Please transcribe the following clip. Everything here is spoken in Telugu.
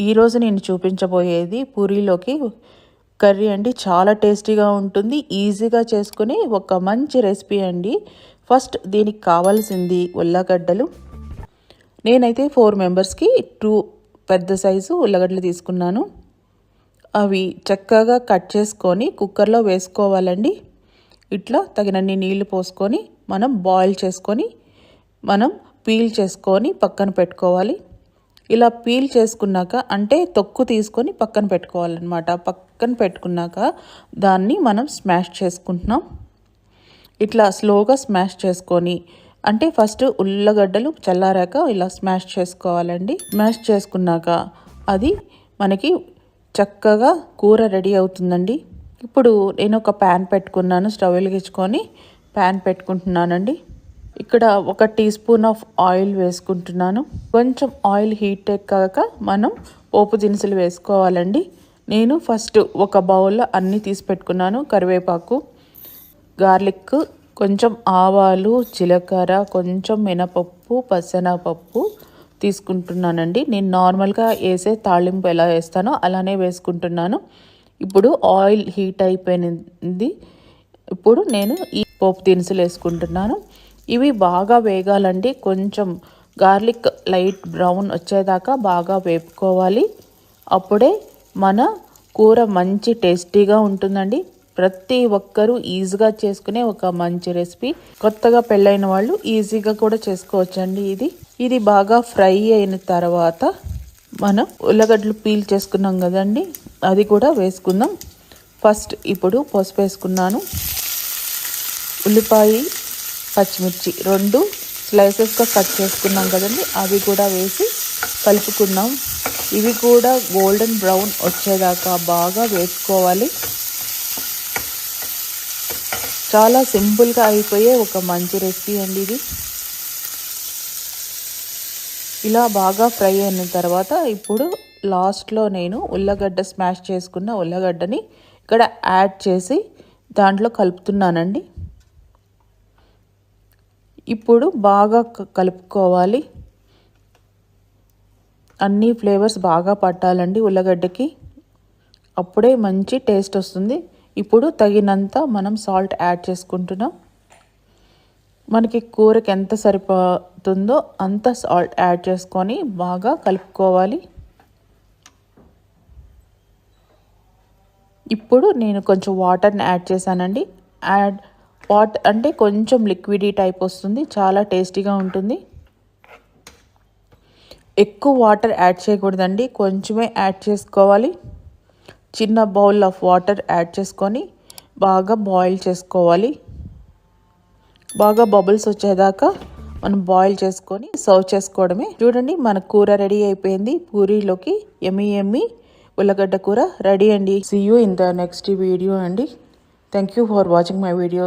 ఈరోజు నేను చూపించబోయేది పూరీలోకి కర్రీ అండి. చాలా టేస్టీగా ఉంటుంది. ఈజీగా చేసుకుని ఒక మంచి రెసిపీ అండి. ఫస్ట్ దీనికి కావాల్సింది ఉల్లగడ్డలు. నేనైతే ఫోర్ మెంబర్స్కి టూ పెద్ద సైజు ఉల్లగడ్డలు తీసుకున్నాను. అవి చక్కగా కట్ చేసుకొని కుక్కర్లో వేసుకోవాలండి. ఇట్లా తగినన్ని నీళ్ళు పోసుకొని మనం బాయిల్ చేసుకొని మనం పీల్ చేసుకొని పక్కన పెట్టుకోవాలి. ఇలా పీల్ చేసుకున్నాక అంటే తొక్కు తీసుకొని పక్కన పెట్టుకోవాలన్నమాట. పక్కన పెట్టుకున్నాక దాన్ని మనం స్మాష్ చేసుకుంటున్నాం. ఇట్లా స్లోగా స్మాష్ చేసుకొని అంటే ఫస్ట్ ఉల్లగడ్డలు చల్లారాక ఇలా స్మాష్ చేసుకోవాలండి. స్మాష్ చేసుకున్నాక అది మనకి చక్కగా కూర రెడీ అవుతుందండి. ఇప్పుడు నేను ఒక ప్యాన్ పెట్టుకున్నాను స్టవ్ వెలిగించుకొని ప్యాన్ పెట్టుకుంటున్నానండి. ఇక్కడ ఒక టీ స్పూన్ ఆఫ్ ఆయిల్ వేసుకుంటున్నాను. కొంచెం ఆయిల్ హీట్ ఎక్కాక మనం పోపు దినుసులు వేసుకోవాలండి. నేను ఫస్ట్ ఒక బౌల్లో అన్నీ తీసి పెట్టుకున్నాను. కరివేపాకు గార్లిక్ కొంచెం ఆవాలు జీలకర్ర కొంచెం మినపప్పు పసనపప్పు తీసుకుంటున్నానండి. నేను నార్మల్గా వేసే తాళింపు ఎలా వేస్తానో అలానే వేసుకుంటున్నాను. ఇప్పుడు ఆయిల్ హీట్ అయిపోయింది. ఇప్పుడు నేను ఈ పోపు దినుసులు వేసుకుంటున్నాను. ఇవి బాగా వేగాలండి. కొంచెం గార్లిక్ లైట్ బ్రౌన్ వచ్చేదాకా బాగా వేపుకోవాలి. అప్పుడే మన కూర మంచి టేస్టీగా ఉంటుందండి. ప్రతి ఒక్కరూ ఈజీగా చేసుకునే ఒక మంచి రెసిపీ. కొత్తగా పెళ్ళైన వాళ్ళు ఈజీగా కూడా చేసుకోవచ్చండి ఇది. ఇది బాగా ఫ్రై అయిన తర్వాత మనం ఉల్లగడ్డలు పీల్ చేసుకున్నాం కదండి అది కూడా వేసుకుందాం. ఫస్ట్ ఇప్పుడు పసుపు వేసుకున్నాను. ఉల్లిపాయ పచ్చిమిర్చి రెండు స్లైసెస్గా కట్ చేసుకున్నాం కదండి. అవి కూడా వేసి కలుపుకున్నాం ఇవి కూడా గోల్డెన్ బ్రౌన్ వచ్చేదాకా బాగా వేసుకోవాలి చాలా సింపుల్గా అయిపోయే ఒక మంచి రెసిపీ అండి ఇది. ఇలా బాగా ఫ్రై అయిన తర్వాత ఇప్పుడు లాస్ట్లో నేను ఉల్లగడ్డ స్మాష్ చేసుకున్న ఉల్లగడ్డని ఇక్కడ యాడ్ చేసి దాంట్లో కలుపుతున్నానండి. ఇప్పుడు బాగా కలుపుకోవాలి. అన్ని ఫ్లేవర్స్ బాగా పట్టాలండి ఉల్లగడ్డకి. అప్పుడే మంచి టేస్ట్ వస్తుంది. ఇప్పుడు తగినంత మనం సాల్ట్ యాడ్ చేసుకుంటున్నాం. మనకి కూరకి ఎంత సరిపోతుందో అంత సాల్ట్ యాడ్ చేసుకొని బాగా కలుపుకోవాలి. ఇప్పుడు నేను కొంచెం వాటర్ని యాడ్ చేశానండి. యాడ్ వాట్ అంటే కొంచెం లిక్విడీ టైప్ వస్తుంది చాలా టేస్టీగా ఉంటుంది. ఎక్కువ వాటర్ యాడ్ చేయకూడదండి కొంచెమే యాడ్ చేసుకోవాలి. చిన్న బౌల్ ఆఫ్ వాటర్ యాడ్ చేసుకొని బాగా బాయిల్ చేసుకోవాలి. బాగా బబుల్స్ వచ్చేదాకా మనం బాయిల్ చేసుకొని సర్వ్ చేసుకోవడమే. చూడండి మన కూర రెడీ అయిపోయింది. పూరీలోకి ఎమ్మి ఎమ్మి ఉల్లగడ్డ కూర రెడీ అండి. See you in the next video అండి. Thank you for watching my videos